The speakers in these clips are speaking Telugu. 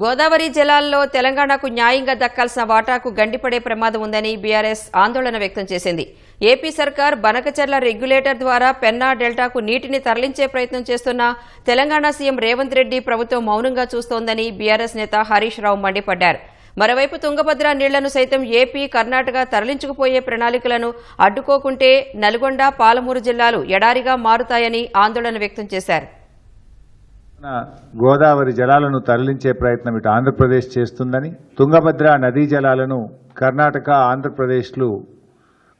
గోదావరి జలాల్లో తెలంగాణకు న్యాయంగా దక్కాల్సిన వాటాకు గండిపడే ప్రమాదం ఉందని బీఆర్ఎస్ ఆందోళన వ్యక్తం చేసింది. ఏపీ సర్కార్ బనకచర్ల రెగ్యులేటర్ ద్వారా పెన్నా డెల్టాకు నీటిని తరలించే ప్రయత్నం చేస్తున్న తెలంగాణ సీఎం రేవంత్ రెడ్డి ప్రభుత్వం మౌనంగా చూస్తోందని బీఆర్ఎస్ నేత హరీష్ రావు మండిపడ్డారు. మరోవైపు తుంగభద్ర నీళ్ళను సైతం ఏపీ కర్ణాటక తరలించుకుపోయే ప్రణాళికలను అడ్డుకోకుంటే నల్గొండ పాలమూరు జిల్లాలు ఎడారిగా మారుతాయని ఆందోళన వ్యక్తం చేశారు. గోదావరి జలాలను తరలించే ప్రయత్నం ఇటు ఆంధ్రప్రదేశ్ చేస్తుందని తుంగభద్ర నదీ జలాలను కర్ణాటక ఆంధ్రప్రదేశ్లు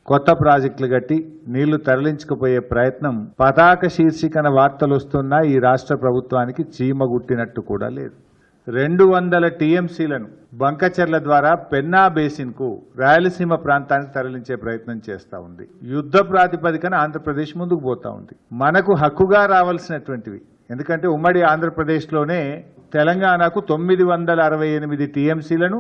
కొత్త ప్రాజెక్టులు కట్టి నీళ్ళు తరలించుకుపోయే ప్రయత్నం పతాక శీర్షికన వార్తలు వస్తున్నా ఈ రాష్ట్ర ప్రభుత్వానికి చీమ గుట్టినట్టు కూడా లేదు. రెండు వందల టీఎంసీలను బంకచర్ల ద్వారా పెన్నా బేసిన్కు రాయలసీమ ప్రాంతానికి తరలించే ప్రయత్నం చేస్తా ఉంది. యుద్ధ ప్రాతిపదికన ఆంధ్రప్రదేశ్ ముందుకు పోతా ఉంది. మనకు హక్కుగా రావాల్సినటువంటివి ఎందుకంటే ఉమ్మడి ఆంధ్రప్రదేశ్లోనే తెలంగాణకు తొమ్మిది వందల అరవై ఎనిమిది టీఎంసీలను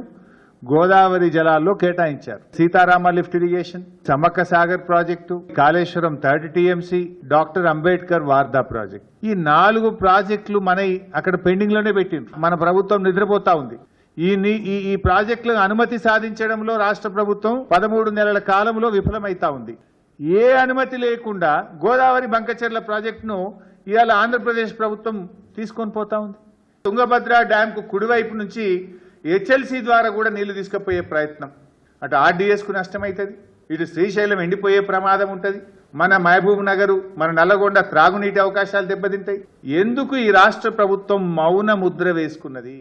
గోదావరి జలాల్లో కేటాయించారు. Sitarama lift irrigation Sammakka Sagar project Kaleshwaram third TMC doctor Ambedkar Wardha project. ఈ నాలుగు ప్రాజెక్టులు మన అక్కడ పెండింగ్లోనే పెట్టిండ్రు. మన ప్రభుత్వం నిద్రపోతా ఉంది. ఈ ఈ ఈ ప్రాజెక్టులకు అనుమతి సాధించడంలో రాష్ట్ర ప్రభుత్వం పదమూడు నెలల కాలంలో విఫలమైతా ఉంది. ఏ అనుమతి లేకుండా గోదావరి బంకచెర్ల ప్రాజెక్టును ఇవాళ ఆంధ్రప్రదేశ్ ప్రభుత్వం తీసుకొని పోతా ఉంది. తుంగభద్ర డ్యాంకు కుడివైపు నుంచి హెచ్ఎల్సీ ద్వారా కూడా నీళ్ళు తీసుకుపోయే ప్రయత్నం. అటు ఆర్డీఎస్కు నష్టమవుతుంది ఇటు శ్రీశైలం ఎండిపోయే ప్రమాదం ఉంటుంది మన మహబూబ్ నగరు మన నల్లగొండ త్రాగునీటి అవకాశాలు దెబ్బతింటాయి. ఎందుకు ఈ రాష్ట్ర ప్రభుత్వం మౌన ముద్ర వేసుకున్నది?